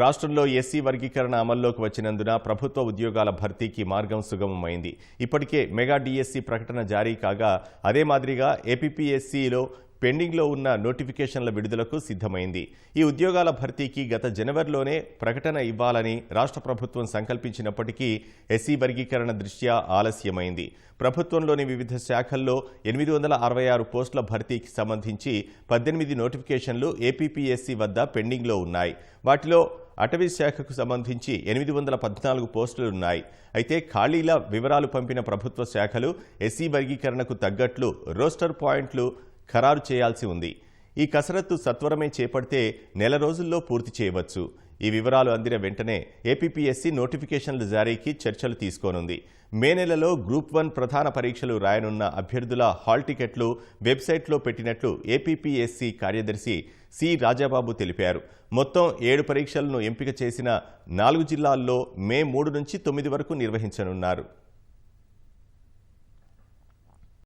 రాష్ట్రంలో ఎస్సీ వర్గీకరణ అమల్లోకి వచ్చినందున ప్రభుత్వ ఉద్యోగాల భర్తీకి మార్గం సుగమమైంది. ఇప్పటికే మెగా డిఎస్సీ ప్రకటన జారీ కాగా అదే మాదిరిగా ఏపీపీఎస్సీలో పెండింగ్లో ఉన్న నోటిఫికేషన్ల విడుదలకు సిద్ధమైంది. ఈ ఉద్యోగాల భర్తీకి గత జనవరిలోనే ప్రకటన ఇవ్వాలని రాష్ట్ర ప్రభుత్వం సంకల్పించినప్పటికీ ఎస్సీ వర్గీకరణ దృష్ట్యా ఆలస్యమైంది. ప్రభుత్వంలోని వివిధ శాఖల్లో ఎనిమిది వందల అరవై ఆరు పోస్టుల భర్తీకి సంబంధించి పద్దెనిమిది నోటిఫికేషన్లు ఏపీపీఎస్సీ వద్ద పెండింగ్లో ఉన్నాయి. వాటిలో అటవీ శాఖకు సంబంధించి ఎనిమిది వందల పద్నాలుగు పోస్టులున్నాయి అయితే ఖాళీల వివరాలు పంపిన ప్రభుత్వ శాఖలు ఎస్సీ వర్గీకరణకు తగ్గట్లు రోస్టర్ పాయింట్లు ఖరారు చేయాల్సి ఉంది. ఈ కసరత్తు సత్వరమే చేపడితే నెల రోజుల్లో పూర్తి చేయవచ్చు. ఈ వివరాలు అందిన వెంటనే ఏపీపీఎస్సీ నోటిఫికేషన్ల జారీకి చర్చలు తీసుకోనుంది. మే నెలలో గ్రూప్ వన్ ప్రధాన పరీక్షలు రాయనున్న అభ్యర్థుల హాల్ టికెట్లు వెబ్సైట్లో పెట్టినట్లు ఏపీపీఎస్సీ కార్యదర్శి సి. రాజాబాబు తెలిపారు. మొత్తం ఏడు పరీక్షలను ఎంపిక చేసిన నాలుగు జిల్లాల్లో మే మూడు నుంచి తొమ్మిది వరకు నిర్వహించనున్నారు.